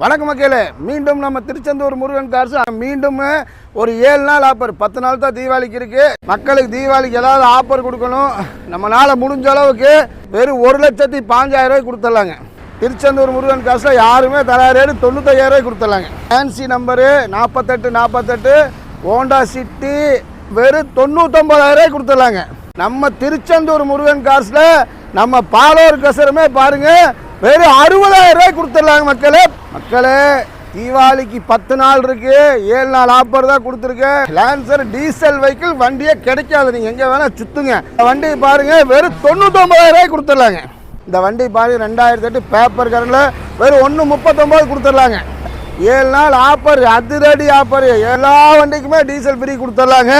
வணக்கம் மக்களே. மீண்டும் நம்ம திருச்செந்தூர் முருகன் கார்ஸ். மீண்டும் ஒரு ஏழு நாள் ஆஃபர் பத்து நாள் தான் தீபாவளிக்கு இருக்கு. மக்களுக்கு தீபாவளிக்கு ஏதாவது ஆஃபர் கொடுக்கணும். நம்மளால முடிஞ்ச அளவுக்கு வெறும் ஒரு லட்சத்தி பாஞ்சாயிரம் ரூபாய் கொடுத்துடலாங்க. திருச்செந்தூர் முருகன் காசில் யாருமே தராரு தொண்ணூத்தையாயிரம் ரூபாய் கொடுத்துடலாங்க. ஃபேன்சி நம்பரு நாற்பத்தெட்டு நாற்பத்தெட்டு ஹோண்டா சிட்டி வெறும் தொண்ணூத்தொம்பதாயிரம் ரூபாய் கொடுத்துடலாங்க. நம்ம திருச்செந்தூர் முருகன் காசில் நம்ம பாலோர் கசருமே பாருங்கள் வெறும் அறுபதாயிரம் ரூபாய் கொடுத்துடலாங்க மக்களே. மக்களே தீபாவளிக்கு பத்து நாள் இருக்கு. ஏழு நாள் ஆஃபர் தான் கொடுத்துருக்கேன் லான்சர் டீசல் வெஹிக்கிள் வண்டியே கிடைக்காது. நீங்க எங்க வேணா சுத்துங்க. வண்டி பாருங்க வெறும் தொண்ணூத்தொன்பதாயிரம் ரூபாய் கொடுத்துடலாங்க. இந்த வண்டி பாருங்க ரெண்டாயிரத்தி எட்டு பேப்பர் கரண்ட்ல வெறும் ஒன்று முப்பத்தொம்பது கொடுத்துடலாங்க. ஏழு நாள் ஆஃபர் அதிரடி ஆஃபர் எல்லா வண்டிக்குமே டீசல் ஃப்ரீ கொடுத்துடலாங்க.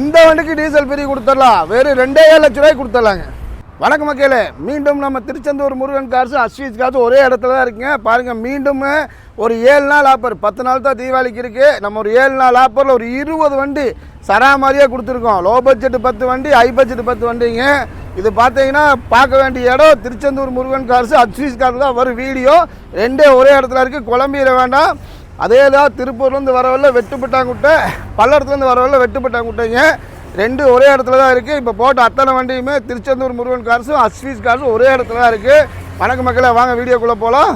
இந்த வண்டிக்கு டீசல் ஃப்ரீ கொடுத்துடலாம். வெறும் ரெண்டே ஏழு லட்ச ரூபாய் கொடுத்துடலாங்க. வணக்கம் மக்களே. மீண்டும் நம்ம திருச்செந்தூர் முருகன் கார்ஸ் அஸ்வீஸ் கார்ஸ் ஒரே இடத்துல தான் இருக்குங்க. பாருங்கள் மீண்டும் ஒரு ஏழு நாள் ஆஃபர் பத்து நாள் தான் தீபாவளிக்கு இருக்குது நம்ம ஒரு ஏழு நாள் ஆஃபரில் ஒரு இருபது வண்டி சராமாரியாக கொடுத்துருக்கோம். லோ பட்ஜெட் பத்து வண்டி ஹை பட்ஜெட் பத்து வண்டிங்க. இது பார்த்தீங்கன்னா பார்க்க வேண்டிய இடம் திருச்செந்தூர் முருகன் காசு அஸ்வீஸ் கார் தான். வரும் வீடியோ. ரெண்டே ஒரே இடத்துல இருக்குது குழம்பிட வேண்டாம். அதே தான் திருப்பூர்லேருந்து வரவில்லை வெட்டுப்பட்டாங்குட்டை பல்லடத்துலேருந்து வரவில்லை வெட்டுப்பட்டாங்குட்டைங்க. ரெண்டு ஒரே இடத்துல தான் இருக்குது இப்போ போட்ட அத்தனை வண்டியுமே திருச்செந்தூர் முருகன் கார்ஸும் அஸ்வீஸ் கார்ஸும் ஒரே இடத்துல தான் இருக்குது வணக்க மக்களே வாங்க வீடியோக்குள்ளே போகலாம்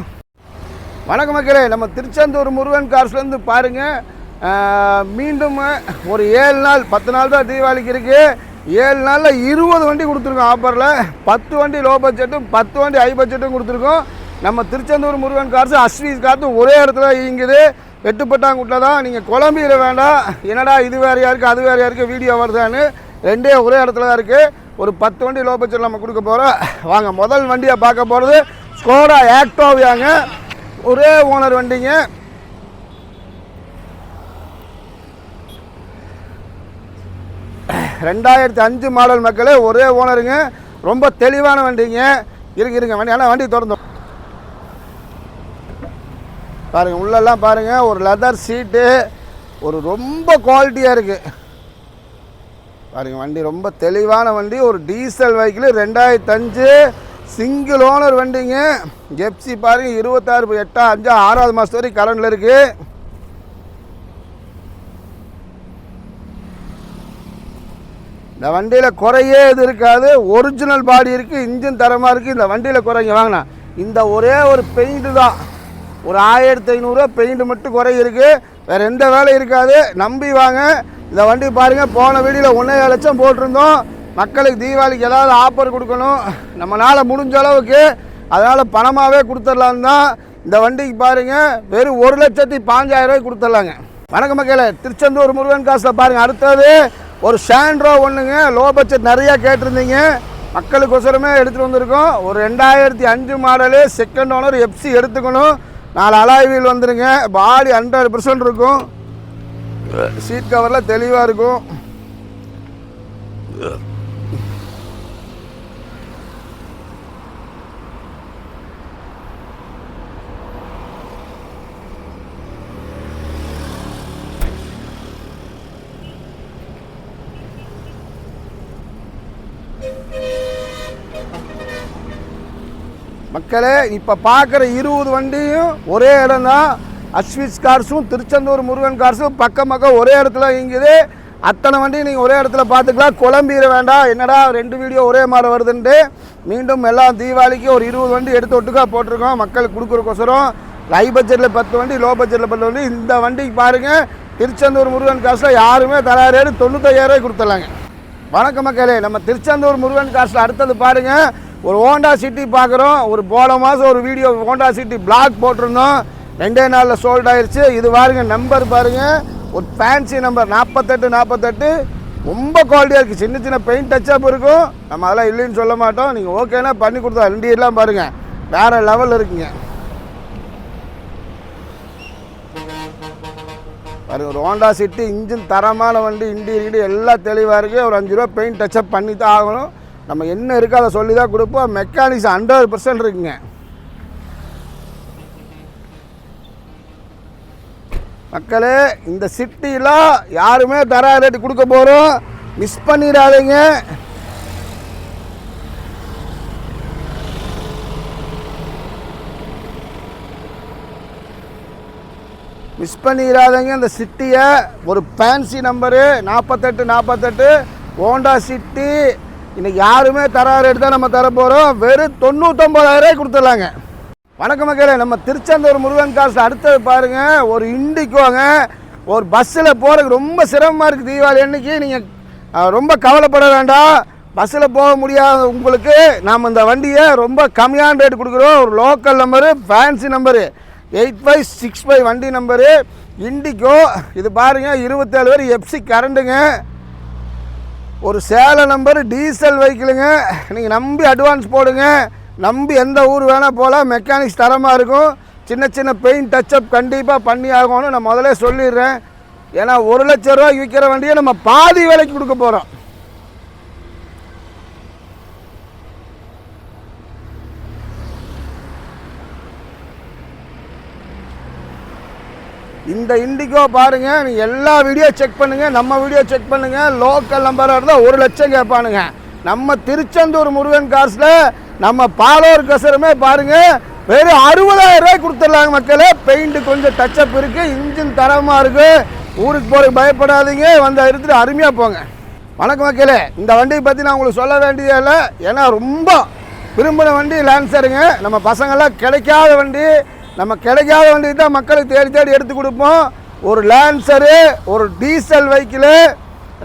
வணக்க மக்களே நம்ம திருச்செந்தூர் முருகன் கார்ஸ்லேருந்து பாருங்கள் மீண்டும் ஒரு ஏழு நாள் பத்து நாள் தான் தீபாவளிக்கு இருக்குது ஏழு நாளில் இருபது வண்டி கொடுத்துருக்கோம் ஆஃபரில் பத்து வண்டி லோ பட்ஜெட்டும் பத்து வண்டி ஹை பட்ஜெட்டும் கொடுத்துருக்கோம். நம்ம திருச்செந்தூர் முருகன் கார்ஸ் அஸ்வீஸ் கார்ஸும் ஒரே இடத்துல இயங்குது. வெட்டுப்பட்டாங்குட்டில் தான் நீங்கள் குழம்பிட வேண்டாம் என்னடா இது வேறையா இருக்குது அது வேறையா இருக்குது வீடியோ வருதான்னு ரெண்டே ஒரே இடத்துல தான் இருக்குது ஒரு பத்து வண்டி லோ பட்ஜெட் நம்ம கொடுக்க போகிறோம் வாங்க முதல் வண்டியை பார்க்க போகிறது ஸ்கோடா ஆக்டோவியாங்க ஒரே ஓனர் வண்டிங்க ரெண்டாயிரத்தி அஞ்சு மாடல் மக்களே ஒரே ஓனருங்க ரொம்ப தெளிவான வண்டிங்க இருங்க இருங்க வண்டி ஆனால் வண்டி திறந்தோம் பாருங்கள் உள்ளெல்லாம் பாருங்கள் ஒரு லெதர் சீட்டு ஒரு ரொம்ப குவாலிட்டியாக இருக்குது பாருங்கள் வண்டி ரொம்ப தெளிவான வண்டி ஒரு டீசல் வெஹிக்கிள் ரெண்டாயிரத்தஞ்சு சிங்கிள் ஓனர் வண்டிங்க. ஜெப்சி பாருங்கள் இருபத்தாறு எட்டா அஞ்சா ஆறாவது மாதம் வரைக்கும் கரண்டில் இருக்குது இந்த வண்டியில் குறையே இது இருக்காது. ஒரிஜினல் பாடி இருக்குது இன்ஜின் தரமாக இருக்குது இந்த வண்டியில் குறைங்க வாங்கினா இந்த ஒரே ஒரு பெயிண்ட்டு தான். ஒரு ஆயிரத்தி ஐநூறுரூவா பெயிண்ட் மட்டும் குறை இருக்குது வேறு எந்த வேலையும் இருக்காது. நம்பி வாங்க. இந்த வண்டி பாருங்கள் போன வீடியில் ஒன்றே லட்சம் போட்டிருந்தோம். மக்களுக்கு தீபாவளிக்கு ஏதாவது ஆஃபர் கொடுக்கணும். நம்மளால் முடிஞ்ச அளவுக்கு அதனால் பணமாகவே கொடுத்துடலான்னு தான். இந்த வண்டிக்கு பாருங்கள் வெறும் ஒரு லட்சத்தி பாஞ்சாயிரம் கொடுத்துடலாங்க. வணக்கம் மக்களே திருச்செந்தூர் முருகன் காசில் பாருங்கள் அடுத்தது ஒரு ஷேண்ட்ரோ ஒன்றுங்க லோ பட்ஜெட் நிறையா கேட்டிருந்தீங்க. மக்களுக்கொசரமே எடுத்துகிட்டு வந்திருக்கோம். ஒரு ரெண்டாயிரத்தி அஞ்சு மாடலு செகண்ட் ஓனர் எஃப்சி எடுத்துக்கணும். நாலு அலாய் வீல் வந்துருங்க. பாடி ஹண்ட்ரட் பர்சன்ட் இருக்கும். சீட் கவரில் தெளிவாக இருக்கும். மக்களே இப்போ பார்க்குற இருபது வண்டியும் ஒரே இடம் தான் அஸ்விஸ் கார்ஸும் திருச்செந்தூர் முருகன் கார்ஸும் பக்கம் பக்கம் ஒரே இடத்துல இங்குது அத்தனை வண்டி நீங்கள் ஒரே இடத்துல பார்த்துக்கலாம். குழம்பிட வேண்டாம் என்னடா ரெண்டு வீடியோ ஒரே மாதிரி வருதுன்ட்டு. மீண்டும் எல்லாம் தீபாவளிக்கு ஒரு இருபது வண்டி எடுத்து ஒட்டுக்கா போட்டிருக்கோம். மக்களுக்கு கொடுக்குறக்கோசரம். ஹை பட்ஜெட்டில் பத்து வண்டி லோ பட்ஜெட்டில் பத்து வண்டி இந்த வண்டிக்கு பாருங்கள் திருச்செந்தூர் முருகன் காசில் யாருமே தராரு தொண்ணூத்தையாயிரம் கொடுத்துடலாங்க. வணக்கம் மக்களே நம்ம திருச்செந்தூர் முருகன் காசில் அடுத்தது பாருங்க. ஒரு ஹோண்டா சிட்டி பார்க்குறோம். ஒரு போன மாதம் ஒரு வீடியோ ஹோண்டா சிட்டி பிளாக் போட்டிருந்தோம். ரெண்டே நாளில் சோல்ட் ஆயிடுச்சு இது பாருங்க நம்பர் பாருங்கள் ஒரு ஃபேன்சி நம்பர் நாற்பத்தெட்டு நாற்பத்தெட்டு ரொம்ப குவாலிட்டியாக இருக்குது சின்ன சின்ன பெயிண்ட் டச்சப் இருக்கும். நம்ம அதெல்லாம் இல்லைன்னு சொல்ல மாட்டோம். நீங்கள் ஓகேனா பண்ணி கொடுத்தா இண்டியெல்லாம் பாருங்கள் வேறு லெவல் இருக்குங்க. பாருங்க ஒரு ஹோண்டா சிட்டி இன்ஜின் தரமான வண்டி இண்டி எல்லாம் தெளிவாக இருக்குது ஒரு அஞ்சு ரூபா பெயிண்ட் டச்சப் பண்ணி தான் ஆகணும். நம்ம என்ன இருக்கோ அதை சொல்லி தான் கொடுப்போம். மெக்கானிக்ஸ் ஹண்ட்ரட் பர்சன்ட் இருக்குங்க. மக்களே இந்த சிட்டியில் யாருமே தரா ரேட்டு கொடுக்க போகிறோம் மிஸ் பண்ணிடாதீங்க. மிஸ் பண்ணிடாதீங்க. இந்த சிட்டியை ஒரு ஃபேன்சி நம்பரு நாற்பத்தெட்டு நாற்பத்தெட்டு ஹோண்டா சிட்டி இன்றைக்கி யாருமே தராறு எடுத்தால் நம்ம தர போகிறோம் வெறும் தொண்ணூத்தொம்பதாயிரம் கொடுத்துடலாங்க. வணக்கம் மக்களே நம்ம திருச்செந்தூர் முருகன் காசு அடுத்தது பாருங்க. ஒரு இண்டிக்கோங்க ஒரு பஸ்ஸில் போகிறதுக்கு ரொம்ப சிரமமாக இருக்குது தீபாவளி அன்னைக்கு. நீங்கள் ரொம்ப கவலைப்பட வேண்டாம் பஸ்ஸில் போக முடியாத உங்களுக்கு நாம் இந்த வண்டியை ரொம்ப கம்மியான ரேட் கொடுக்குறோம். ஒரு local number fancy number eight five six five வண்டி நம்பரு இண்டிகோ. இது பாருங்கள் இருபத்தேழு பேர் எஃப்சி கரண்டுங்க ஒரு சேலை நம்பர் டீசல் வெஹிக்கிளுங்க நீங்கள் நம்பி அட்வான்ஸ் போடுங்க. நம்பி எந்த ஊர் வேணால் போகலாம் மெக்கானிக்ஸ் தரமாக இருக்கும். சின்ன சின்ன பெயிண்ட் டச்சப் கண்டிப்பாக பண்ணி ஆகணும்னு நான் முதல்ல சொல்லிடுறேன். ஏன்னா ஒரு லட்ச ரூபாய்க்கு விற்கிற வண்டியை நம்ம பாதி விலைக்கு கொடுக்க போகிறோம் இந்த இண்டிகோ பாருங்க நீங்க எல்லா வீடியோ செக் பண்ணுங்க நம்ம வீடியோ செக் பண்ணுங்க லோக்கல் நம்பராக இருந்தால் ஒரு லட்சம் கேட்பானுங்க. நம்ம திருச்செந்தூர் முருகன் காசுல நம்ம பாலோர் கசருமே பாருங்க வெறும் அறுபதாயிரம் ரூபாய் கொடுத்துடலாங்க மக்களே. பெயிண்ட் கொஞ்சம் டச்சப் இருக்கு இன்ஜின் தரமாக இருக்கு. ஊருக்கு போற பயப்படாதீங்க வந்து இருந்துட்டு அருமையாக போங்க. வணக்கம் மக்களே. இந்த வண்டியை பற்றி நான் உங்களுக்கு சொல்ல வேண்டியதே இல்லை. ஏன்னா ரொம்ப விரும்பின வண்டி லான்சருங்க நம்ம பசங்கள்லாம் கிடைக்காத வண்டி. நம்ம கிடைக்காத வண்டி தான் மக்களுக்கு தேடி தேடி எடுத்து கொடுப்போம். ஒரு லான்சரு ஒரு டீசல் வெஹிக்கிளு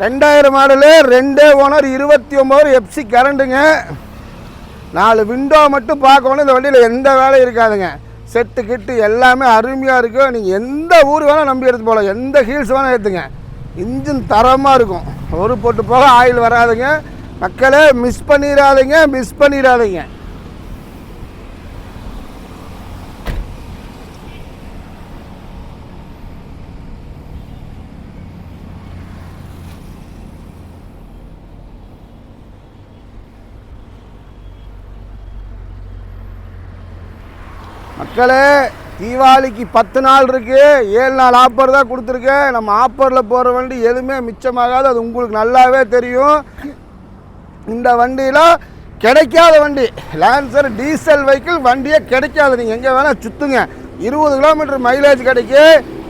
ரெண்டாயிரம் மாடலு ரெண்டே ஓனர் இருபத்தி ஒம்பது எஃப்சி கரண்டுங்க நாலு விண்டோ மட்டும் பார்க்கணும் இந்த வண்டியில் எந்த வேலையும் இருக்காதுங்க. செட்டு கிட்டு எல்லாமே அருமையாக இருக்கும் நீங்கள் எந்த ஊர் வேணால் நம்பி எடுத்து போகலாம். எந்த ஹீல்ஸ் வேணால் எடுத்துங்க. இன்ஜின் தரமாக இருக்கும். ஒரு போட்டு போக ஆயில் வராதுங்க. மக்களே மிஸ் பண்ணிடாதீங்க மிஸ் பண்ணிடாதீங்க. மக்களே தீபாவளிக்கு பத்து நாள் இருக்கு. ஏழு நாள் ஆஃபர் தான் கொடுத்துருக்கேன் நம்ம ஆஃபரில் போகிற வண்டி எதுவுமே மிச்சமாகாது. அது உங்களுக்கு நல்லாவே தெரியும். இந்த வண்டியில் கிடைக்காத வண்டி லான்சர் டீசல் வெஹிக்கிள் வண்டியே கிடைக்காது. நீங்கள் எங்கே வேணால் சுற்றுங்க இருபது கிலோமீட்டர் மைலேஜ் கிடைக்கு.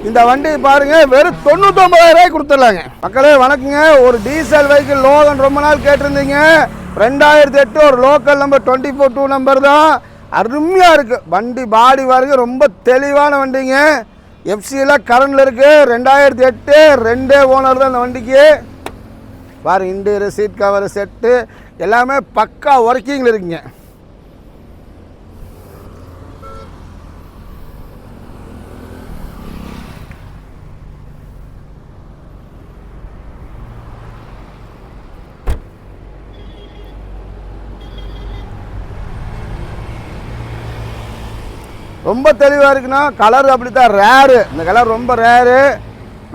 இந்த வண்டி பாருங்க வெறும் தொண்ணூத்தொம்பதாயிரம் கொடுத்துடலாங்க. மக்களே வணக்கங்க. ஒரு டீசல் வெஹிக்கிள் லோகன் ரொம்ப நாள் கேட்டிருந்தீங்க. ரெண்டாயிரத்தி எட்டு ஒரு local number twenty four two number தான். அருமையாக இருக்குது வண்டி பாடி வரைக்கும் ரொம்ப தெளிவான வண்டிங்க. எஃப்சியில் கரண்டில் இருக்குது ரெண்டாயிரத்தி எட்டு ரெண்டே ஓனர் தான் இந்த வண்டிக்கு. பாரு இன்டீரியர் சீட் கவர் செட்டு எல்லாமே பக்கா ஒர்க்கிங்கில் இருக்குங்க. ரொம்ப தெளிவாக இருக்குன்னா கலர் அப்படி தான் ரேரு இந்த கலர் ரொம்ப ரேரு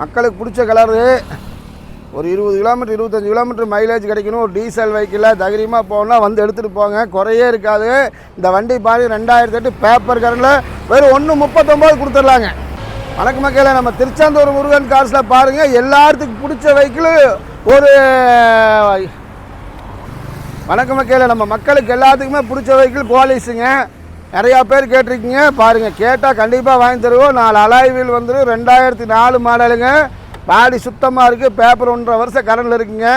மக்களுக்கு பிடிச்ச கலரு ஒரு இருபது கிலோமீட்டர் இருபத்தஞ்சி கிலோமீட்டர் மைலேஜ் கிடைக்கணும். ஒரு டீசல் வெஹிக்கிளில் தைரியமாக போகணும்னா வந்து எடுத்துகிட்டு போங்க. குறையே இருக்காது. இந்த வண்டி பாரு ரெண்டாயிரத்தி எட்டு பேப்பர் கரண்டில் வெறும் ஒன்று முப்பத்தொம்போது கொடுத்துடலாங்க. வணக்க மக்களை நம்ம திருச்செந்தூர் முருகன் கார்ஸில் பாருங்கள் எல்லாத்துக்கும் பிடிச்ச வெஹிக்கிள் ஒரு வணக்க மக்கையில் நம்ம மக்களுக்கு எல்லாத்துக்குமே பிடிச்ச வெஹிக்கிள் போலீஸுங்க. நிறையா பேர் கேட்டிருக்கீங்க பாருங்கள் கேட்டால் கண்டிப்பாக வாங்கி தருவோம். நாலு அலாய் வீல் வந்துடும் ரெண்டாயிரத்தி நாலு மாடலுங்க. பாடி சுத்தமாக இருக்குது பேப்பர் ஒன்றரை வருஷம் கரண்டில் இருக்குங்க.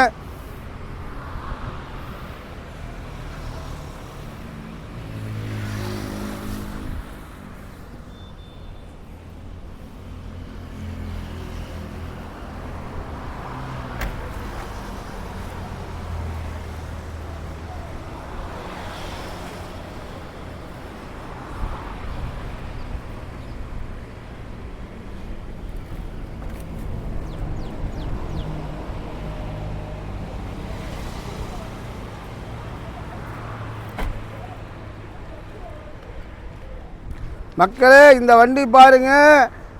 மக்களே இந்த வண்டி பாருங்க.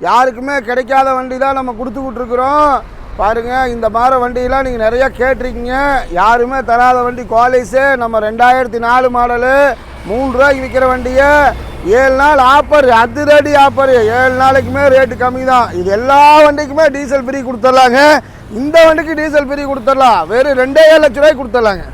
யாருக்குமே கிடைக்காத வண்டி தான் நம்ம கொடுத்துக்கிட்டுருக்குறோம். பாருங்கள் இந்த மாதிரி வண்டியெலாம் நீங்கள் நிறையா கேட்டிருக்கீங்க. யாருமே தராத வண்டி குவாலிஸு நம்ம ரெண்டாயிரத்தி நாலு மாடலு மூணு ரூபாய்க்கு விற்கிற வண்டியை. ஏழு நாள் ஆஃபர் அதிரடி ஆஃபர் ஏழு நாளைக்குமே ரேட்டு கம்மி தான் இது எல்லா வண்டிக்குமே டீசல் ஃப்ரீ கொடுத்துர்லாங்க இந்த வண்டிக்கு டீசல் ஃப்ரீ கொடுத்துடலாம். வெறும் ரெண்டே ஏழு லட்ச ரூபாய்க்கு கொடுத்துட்லாங்க.